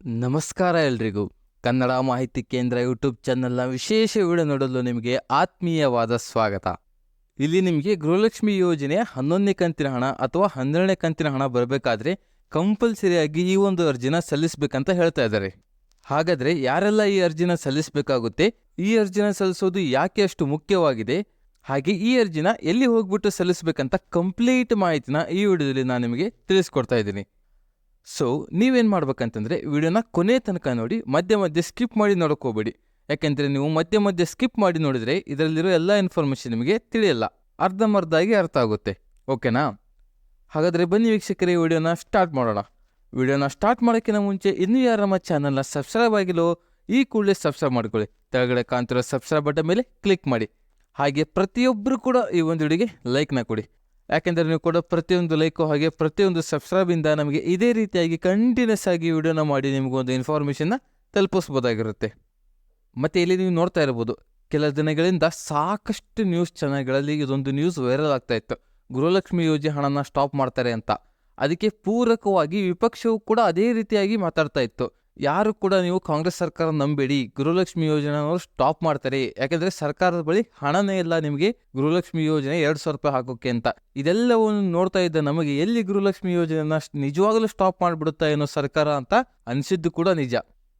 ನಮಸ್ಕಾರ ಎಲ್ರಿಗೂ. ಕನ್ನಡ ಮಾಹಿತಿ ಕೇಂದ್ರ ಯೂಟ್ಯೂಬ್ ಚಾನೆಲ್ನ ವಿಶೇಷ ವಿಡಿಯೋ ನೋಡಲು ನಿಮಗೆ ಆತ್ಮೀಯವಾದ ಸ್ವಾಗತ. ಇಲ್ಲಿ ನಿಮಗೆ ಗೃಹಲಕ್ಷ್ಮಿ ಯೋಜನೆ ಹನ್ನೊಂದನೇ ಕಂತಿನ ಹಣ ಅಥವಾ ಹನ್ನೆರಡನೇ ಕಂತಿನ ಹಣ ಬರಬೇಕಾದ್ರೆ ಕಂಪಲ್ಸರಿಯಾಗಿ ಈ ಒಂದು ಅರ್ಜಿನ ಸಲ್ಲಿಸಬೇಕಂತ ಹೇಳ್ತಾ ಇದ್ದಾರೆ. ಹಾಗಾದರೆ ಯಾರೆಲ್ಲ ಈ ಅರ್ಜಿನ ಸಲ್ಲಿಸಬೇಕಾಗುತ್ತೆ? ಈ ಅರ್ಜಿನ ಸಲ್ಲಿಸೋದು ಯಾಕೆ ಅಷ್ಟು ಮುಖ್ಯವಾಗಿದೆ? ಹಾಗೆ ಈ ಅರ್ಜಿನ ಎಲ್ಲಿ ಹೋಗ್ಬಿಟ್ಟು ಸಲ್ಲಿಸಬೇಕಂತ ಕಂಪ್ಲೀಟ್ ಮಾಹಿತಿನ ಈ ವಿಡಿಯೋದಲ್ಲಿ ನಾನು ನಿಮಗೆ ತಿಳಿಸ್ಕೊಡ್ತಾ ಇದ್ದೀನಿ. ಸೊ ನೀವೇನು ಮಾಡ್ಬೇಕಂತಂದರೆ ವಿಡಿಯೋನ ಕೊನೆ ತನಕ ನೋಡಿ, ಮಧ್ಯೆ ಮಧ್ಯೆ ಸ್ಕಿಪ್ ಮಾಡಿ ನೋಡೋಕೆ ಹೋಗ್ಬೇಡಿ. ಯಾಕೆಂದರೆ ನೀವು ಮಧ್ಯೆ ಮಧ್ಯೆ ಸ್ಕಿಪ್ ಮಾಡಿ ನೋಡಿದರೆ ಇದರಲ್ಲಿರೋ ಎಲ್ಲ ಇನ್ಫಾರ್ಮೇಷನ್ ನಿಮಗೆ ತಿಳಿಯಲ್ಲ. ಅರ್ಧಮರ್ಧಾಗಿ ಅರ್ಥ ಆಗುತ್ತೆ. ಓಕೆನಾ ಹಾಗಾದರೆ ಬನ್ನಿ ವೀಕ್ಷಕರೇ ವಿಡಿಯೋನ ಸ್ಟಾರ್ಟ್ ಮಾಡೋಣ. ವಿಡಿಯೋನ ಸ್ಟಾರ್ಟ್ ಮಾಡೋಕ್ಕಿಂತ ಮುಂಚೆ ಇನ್ನೂ ಯಾರು ನಮ್ಮ ಚಾನಲ್ನ ಸಬ್ಸ್ಕ್ರೈಬ್ ಆಗಿಲ್ಲೋ, ಈ ಕೂಡಲೇ ಸಬ್ಸ್ಕ್ರೈಬ್ ಮಾಡ್ಕೊಳ್ಳಿ. ಕೆಳಗಡೆ ಕಾಣ್ತಿರೋ ಸಬ್ಸ್ಕ್ರೈಬ್ ಬಟನ್ ಮೇಲೆ ಕ್ಲಿಕ್ ಮಾಡಿ. ಹಾಗೆ ಪ್ರತಿಯೊಬ್ಬರು ಕೂಡ ಈ ಒಂದು ವಿಡಿಯೋಗೆ ಲೈಕ್ನ ಕೊಡಿ. ಯಾಕೆಂದರೆ ನೀವು ಕೂಡ ಪ್ರತಿಯೊಂದು ಲೈಕು ಹಾಗೆ ಪ್ರತಿಯೊಂದು ಸಬ್ಸ್ಕ್ರೈಬಿಂದ ನಮಗೆ ಇದೇ ರೀತಿಯಾಗಿ ಕಂಟಿನ್ಯೂಸ್ ಆಗಿ ವಿಡಿಯೋನ ಮಾಡಿ ನಿಮಗೊಂದು ಇನ್ಫಾರ್ಮೇಷನ್ನ ತಲುಪಿಸ್ಬೋದಾಗಿರುತ್ತೆ. ಮತ್ತು ಇಲ್ಲಿ ನೀವು ನೋಡ್ತಾ ಇರ್ಬೋದು, ಕೆಲ ದಿನಗಳಿಂದ ಸಾಕಷ್ಟು ನ್ಯೂಸ್ ಚಾನೆಲ್ಗಳಲ್ಲಿ ಇದೊಂದು ನ್ಯೂಸ್ ವೈರಲ್ ಆಗ್ತಾ ಇತ್ತು. ಗೃಹಲಕ್ಷ್ಮಿ ಯೋಜನೆ ಹಣನ ಸ್ಟಾಪ್ ಮಾಡ್ತಾರೆ ಅಂತ. ಅದಕ್ಕೆ ಪೂರಕವಾಗಿ ವಿಪಕ್ಷವು ಕೂಡ ಅದೇ ರೀತಿಯಾಗಿ ಮಾತಾಡ್ತಾ ಇತ್ತು. ಯಾರು ಕೂಡ ನೀವು ಕಾಂಗ್ರೆಸ್ ಸರ್ಕಾರ ನಂಬೇಡಿ, ಗೃಹಲಕ್ಷ್ಮಿ ಯೋಜನೆ ಸ್ಟಾಪ್ ಮಾಡ್ತಾರೆ. ಯಾಕಂದ್ರೆ ಸರ್ಕಾರದ ಬಳಿ ಹಣನೇ ಇಲ್ಲ ನಿಮಗೆ ಗೃಹಲಕ್ಷ್ಮಿ ಯೋಜನೆ ಎರಡು ಸಾವಿರ ರೂಪಾಯಿ ಹಾಕೋಕೆ ಅಂತ. ಇದೆಲ್ಲವನ್ನು ನೋಡ್ತಾ ಇದ್ದ ನಮಗೆ ಎಲ್ಲಿ ಗೃಹಲಕ್ಷ್ಮಿ ಯೋಜನೆನ ನಿಜವಾಗಲೂ ಸ್ಟಾಪ್ ಮಾಡಿಬಿಡುತ್ತಾ ಏನೋ ಸರ್ಕಾರ ಅಂತ ಅನಿಸಿದ್ದು ಕೂಡ ನಿಜ.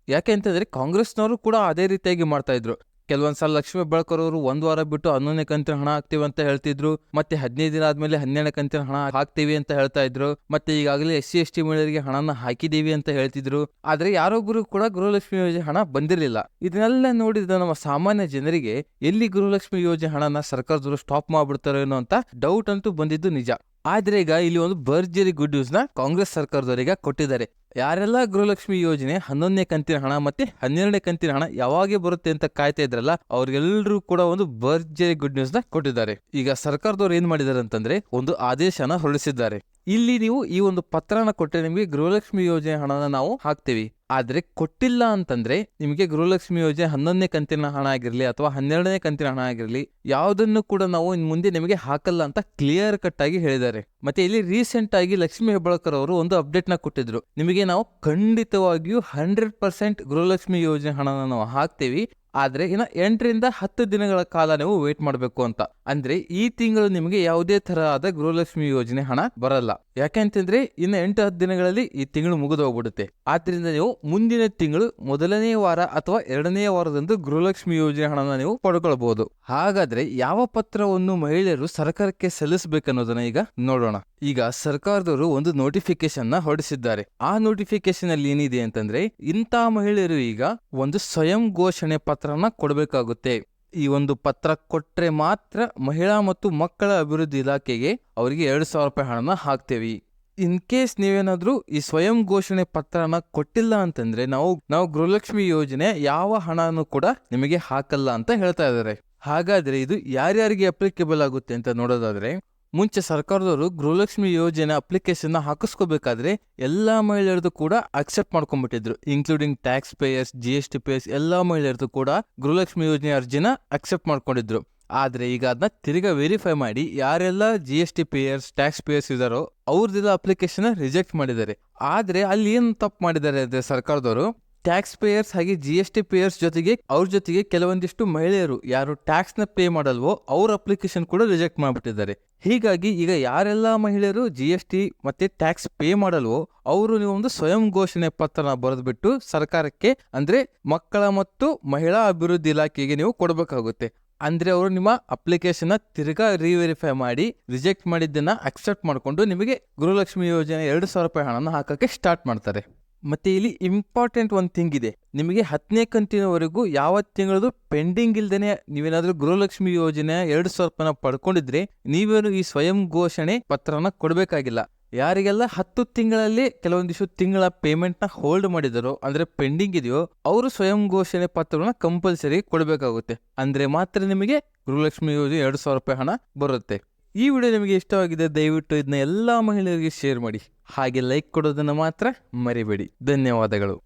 ಯಾಕೆ ಅಂತಂದ್ರೆ ಕಾಂಗ್ರೆಸ್ನವರು ಕೂಡ ಅದೇ ರೀತಿಯಾಗಿ ಮಾಡ್ತಾ ಇದ್ರು. ಕೆಲವೊಂದ್ ಸಲ ಲಕ್ಷ್ಮಿ ಬೆಳಕರ್ ಅವರು ಒಂದ್ ವಾರ ಬಿಟ್ಟು ಹನ್ನೊಂದನೇ ಕಂತಿನ ಹಣ ಹಾಕ್ತೀವಿ ಅಂತ ಹೇಳ್ತಿದ್ರು. ಮತ್ತೆ ಹದಿನೈದು ದಿನ ಆದ್ಮೇಲೆ ಹನ್ನೆರಡನೇ ಕಂತಿನ ಹಣ ಹಾಕ್ತೀವಿ ಅಂತ ಹೇಳ್ತಾ ಇದ್ರು. ಮತ್ತೆ ಈಗಾಗಲೇ ಎಸ್ ಸಿ, ಎಸ್ ಟಿ ಮಹಿಳೆಯರಿಗೆ ಹಣನ ಹಾಕಿದೀವಿ ಅಂತ ಹೇಳ್ತಿದ್ರು. ಆದ್ರೆ ಯಾರೊಬ್ಬರು ಕೂಡ ಗೃಹಲಕ್ಷ್ಮಿ ಯೋಜನೆ ಹಣ ಬಂದಿರಲಿಲ್ಲ. ಇದನ್ನೆಲ್ಲ ನೋಡಿದ ನಮ್ಮ ಸಾಮಾನ್ಯ ಜನರಿಗೆ ಎಲ್ಲಿ ಗೃಹಲಕ್ಷ್ಮಿ ಯೋಜನೆ ಹಣನ ಸರ್ಕಾರದವರು ಸ್ಟಾಪ್ ಮಾಡ್ಬಿಡ್ತಾರೋ ಏನೋ ಅಂತ ಡೌಟ್ ಅಂತೂ ಬಂದಿದ್ದು ನಿಜ. ಆದ್ರೆ ಈಗ ಇಲ್ಲಿ ಒಂದು ಭರ್ಜರಿ ಗುಡ್ ನ್ಯೂಸ್ನ ಕಾಂಗ್ರೆಸ್ ಸರ್ಕಾರದವರಿಗೆ ಕೊಟ್ಟಿದ್ದಾರೆ. ಯಾರೆಲ್ಲ ಗೃಹಲಕ್ಷ್ಮಿ ಯೋಜನೆ ಹನ್ನೊಂದನೇ ಕಂತಿನ ಹಣ ಮತ್ತೆ ಹನ್ನೆರಡನೇ ಕಂತಿನ ಹಣ ಯಾವಾಗ ಬರುತ್ತೆ ಅಂತ ಕಾಯ್ತಾ ಇದ್ರಲ್ಲ ಅವ್ರಿಗೆಲ್ಲರೂ ಕೂಡ ಒಂದು ಭರ್ಜರಿ ಗುಡ್ ನ್ಯೂಸ್ನ ಕೊಟ್ಟಿದ್ದಾರೆ. ಈಗ ಸರ್ಕಾರದವ್ರು ಏನ್ ಮಾಡಿದ್ದಾರೆ ಅಂತಂದ್ರೆ ಒಂದು ಆದೇಶನ ಹೊರಡಿಸಿದ್ದಾರೆ. ಇಲ್ಲಿ ನೀವು ಈ ಒಂದು ಪತ್ರನ ಕೊಟ್ಟರೆ ನಿಮಗೆ ಗೃಹಲಕ್ಷ್ಮಿ ಯೋಜನೆ ಹಣನ ನಾವು ಹಾಕ್ತೀವಿ. ಆದ್ರೆ ಕೊಟ್ಟಿಲ್ಲ ಅಂತಂದ್ರೆ ನಿಮಗೆ ಗೃಹಲಕ್ಷ್ಮಿ ಯೋಜನೆ ಹನ್ನೊಂದನೇ ಕಂತಿನ ಹಣ ಆಗಿರ್ಲಿ ಅಥವಾ ಹನ್ನೆರಡನೇ ಕಂತಿನ ಹಣ ಆಗಿರ್ಲಿ, ಯಾವುದನ್ನು ಕೂಡ ನಾವು ಇನ್ ಮುಂದೆ ನಿಮಗೆ ಹಾಕಲ್ಲ ಅಂತ ಕ್ಲಿಯರ್ ಕಟ್ ಆಗಿ ಹೇಳಿದ್ದಾರೆ. ಮತ್ತೆ ಇಲ್ಲಿ ರೀಸೆಂಟ್ ಆಗಿ ಲಕ್ಷ್ಮಿ ಹೆಬ್ಬಾಳ್ಕರ್ ಅವರು ಒಂದು ಅಪ್ಡೇಟ್ನ ಕೊಟ್ಟಿದ್ರು. ನಿಮಗೆ ನಾವು ಖಂಡಿತವಾಗಿಯೂ ಹಂಡ್ರೆಡ್ ಪರ್ಸೆಂಟ್ ಗೃಹಲಕ್ಷ್ಮಿ ಯೋಜನೆ ಹಣನ ನಾವು ಹಾಕ್ತೀವಿ. ಆದ್ರೆ ಇನ್ನ ಎಂಟರಿಂದ ಹತ್ತು ದಿನಗಳ ಕಾಲ ನೀವು ವೇಟ್ ಮಾಡಬೇಕು ಅಂತ. ಅಂದ್ರೆ ಈ ತಿಂಗಳು ನಿಮಗೆ ಯಾವುದೇ ತರಹದ ಗೃಹಲಕ್ಷ್ಮಿ ಯೋಜನೆ ಹಣ ಬರಲ್ಲ. ಯಾಕೆಂತಂದ್ರೆ ಇನ್ನು ಎಂಟು ಹತ್ತು ದಿನಗಳಲ್ಲಿ ಈ ತಿಂಗಳು ಮುಗಿದು ಹೋಗ್ಬಿಡುತ್ತೆ. ಆದ್ರಿಂದ ನೀವು ಮುಂದಿನ ತಿಂಗಳು ಮೊದಲನೇ ವಾರ ಅಥವಾ ಎರಡನೇ ವಾರದಂದು ಗೃಹಲಕ್ಷ್ಮಿ ಯೋಜನೆ ಹಣನ ನೀವು ಪಡ್ಕೊಳ್ಬಹುದು ಹಾಗಾದ್ರೆ ಯಾವ ಪತ್ರವನ್ನು ಮಹಿಳೆಯರು ಸರ್ಕಾರಕ್ಕೆ ಸಲ್ಲಿಸಬೇಕನ್ನೋದನ್ನ ಈಗ ನೋಡೋಣ. ಈಗ ಸರ್ಕಾರದವರು ಒಂದು ನೋಟಿಫಿಕೇಶನ್ನ ಹೊರಡಿಸಿದ್ದಾರೆ. ಆ ನೋಟಿಫಿಕೇಶನ್ ಅಲ್ಲಿ ಏನಿದೆ ಅಂತಂದ್ರೆ, ಇಂಥ ಮಹಿಳೆಯರು ಈಗ ಒಂದು ಸ್ವಯಂ ಘೋಷಣೆ ಪತ್ರನ ಕೊಡಬೇಕಾಗುತ್ತೆ. ಈ ಒಂದು ಪತ್ರ ಕೊಟ್ರೆ ಮಾತ್ರ ಮಹಿಳಾ ಮತ್ತು ಮಕ್ಕಳ ಅಭಿವೃದ್ಧಿ ಇಲಾಖೆಗೆ ಅವರಿಗೆ ಎರಡು ಸಾವಿರ ರೂಪಾಯಿ ಹಣನ ಹಾಕ್ತೇವೆ. ಇನ್ ಕೇಸ್ ನೀವೇನಾದ್ರೂ ಈ ಸ್ವಯಂ ಘೋಷಣೆ ಪತ್ರನ ಕೊಟ್ಟಿಲ್ಲ ಅಂತಂದ್ರೆ, ನಾವು ನಾವು ಗೃಹಲಕ್ಷ್ಮಿ ಯೋಜನೆ ಯಾವ ಹಣನೂ ಕೂಡ ನಿಮಗೆ ಹಾಕಲ್ಲ ಅಂತ ಹೇಳ್ತಾ ಇದ್ದಾರೆ. ಹಾಗಾದ್ರೆ ಇದು ಯಾರ್ಯಾರಿಗೆ ಅಪ್ಲಿಕೇಬಲ್ ಆಗುತ್ತೆ ಅಂತ ನೋಡೋದಾದ್ರೆ ಮುಂಚೆ ಸರ್ಕಾರದವರು ಗೃಹಲಕ್ಷ್ಮಿ ಯೋಜನೆ ಅಪ್ಲಿಕೇಶನ್ನ ಹಾಕಿಸ್ಕೋಬೇಕಾದ್ರೆ ಎಲ್ಲ ಮಹಿಳೆಯರದು ಕೂಡ accept ಮಾಡ್ಕೊಂಡ್ಬಿಟ್ಟಿದ್ರು. Including tax payers G S T payers ಎಲ್ಲ ಮಹಿಳೆಯರದು ಕೂಡ ಗೃಹಲಕ್ಷ್ಮಿ ಯೋಜನೆ ಅರ್ಜಿನ ಅಕ್ಸೆಪ್ಟ್ ಮಾಡ್ಕೊಂಡಿದ್ರು. ಆದ್ರೆ ಈಗ ಅದನ್ನ ತಿರ್ಗಾ ವೆರಿಫೈ ಮಾಡಿ ಯಾರೆಲ್ಲ G S T payers tax payers ಇದಾರೋ ಅವ್ರದ್ದೆಲ್ಲ ಅಪ್ಲಿಕೇಶನ್ ರಿಜೆಕ್ಟ್ ಮಾಡಿದ್ದಾರೆ. ಆದ್ರೆ ಅಲ್ಲಿ ಏನು ತಪ್ಪು ಮಾಡಿದ್ದಾರೆ ಅಂದರೆ ಸರ್ಕಾರದವರು ಟ್ಯಾಕ್ಸ್ ಪೇಯರ್ಸ್ ಹಾಗೆ ಜಿ ಎಸ್ ಟಿ ಪೇಯರ್ಸ್ ಜೊತೆಗೆ ಅವ್ರ ಜೊತೆಗೆ ಕೆಲವೊಂದಿಷ್ಟು ಮಹಿಳೆಯರು ಯಾರು ಟ್ಯಾಕ್ಸ್ನ ಪೇ ಮಾಡಲ್ವೋ ಅವ್ರ ಅಪ್ಲಿಕೇಶನ್ ಕೂಡ ರಿಜೆಕ್ಟ್ ಮಾಡಿಬಿಟ್ಟಿದ್ದಾರೆ. ಹೀಗಾಗಿ ಈಗ ಯಾರೆಲ್ಲ ಮಹಿಳೆಯರು ಜಿ ಎಸ್ ಟಿ ಮತ್ತೆ ಟ್ಯಾಕ್ಸ್ ಪೇ ಮಾಡಲ್ವೋ ಅವರು ನೀವೊಂದು ಸ್ವಯಂ ಘೋಷಣೆ ಪತ್ರನ ಬರೆದ್ಬಿಟ್ಟು ಸರ್ಕಾರಕ್ಕೆ ಅಂದ್ರೆ ಮಕ್ಕಳ ಮತ್ತು ಮಹಿಳಾ ಅಭಿವೃದ್ಧಿ ಇಲಾಖೆಗೆ ನೀವು ಕೊಡಬೇಕಾಗುತ್ತೆ. ಅಂದ್ರೆ ಅವರು ನಿಮ್ಮ ಅಪ್ಲಿಕೇಶನ್ ತಿರ್ಗಾ ರಿವೆರಿಫೈ ಮಾಡಿ ರಿಜೆಕ್ಟ್ ಮಾಡಿದ್ದನ್ನ ಅಕ್ಸೆಪ್ಟ್ ಮಾಡಿಕೊಂಡು ನಿಮಗೆ ಗೃಹಲಕ್ಷ್ಮಿ ಯೋಜನೆ ಎರಡು ಸಾವಿರ ರೂಪಾಯಿ ಹಣನ ಹಾಕಕ್ಕೆ ಸ್ಟಾರ್ಟ್ ಮಾಡ್ತಾರೆ. ಮತ್ತೆ ಇಲ್ಲಿ ಇಂಪಾರ್ಟೆಂಟ್ ಒಂದು ಥಿಂಗ್ ಇದೆ. ನಿಮಗೆ ಹತ್ತನೇ ಕಂತಿನವರೆಗೂ ಯಾವ ತಿಂಗಳದು ಪೆಂಡಿಂಗ್ ಇಲ್ದೇನೆ ನೀವೇನಾದ್ರೂ ಗೃಹಲಕ್ಷ್ಮಿ ಯೋಜನೆ ಎರಡು ಸಾವಿರ ರೂಪಾಯಿನ ಪಡ್ಕೊಂಡಿದ್ರೆ ನೀವೇನು ಈ ಸ್ವಯಂ ಘೋಷಣೆ ಪತ್ರನ ಕೊಡಬೇಕಾಗಿಲ್ಲ. ಯಾರಿಗೆಲ್ಲ ಹತ್ತು ತಿಂಗಳಲ್ಲಿ ಕೆಲವೊಂದಿಷ್ಟು ತಿಂಗಳ ಪೇಮೆಂಟ್ನ ಹೋಲ್ಡ್ ಮಾಡಿದಾರೋ, ಅಂದ್ರೆ ಪೆಂಡಿಂಗ್ ಇದೆಯೋ, ಅವರು ಸ್ವಯಂ ಘೋಷಣೆ ಪತ್ರವನ್ನ ಕಂಪಲ್ಸರಿ ಕೊಡಬೇಕಾಗುತ್ತೆ. ಅಂದ್ರೆ ಮಾತ್ರ ನಿಮಗೆ ಗೃಹಲಕ್ಷ್ಮಿ ಯೋಜನೆ ಎರಡು ಸಾವಿರ ರೂಪಾಯಿ ಹಣ ಬರುತ್ತೆ. ಈ ವಿಡಿಯೋ ನಿಮಗೆ ಇಷ್ಟವಾಗಿದೆ, ದಯವಿಟ್ಟು ಇದನ್ನ ಎಲ್ಲಾ ಮಹಿಳೆಯರಿಗೆ ಶೇರ್ ಮಾಡಿ. ಹಾಗೆ ಲೈಕ್ ಕೊಡೋದನ್ನ ಮಾತ್ರ ಮರಿಬೇಡಿ. ಧನ್ಯವಾದಗಳು.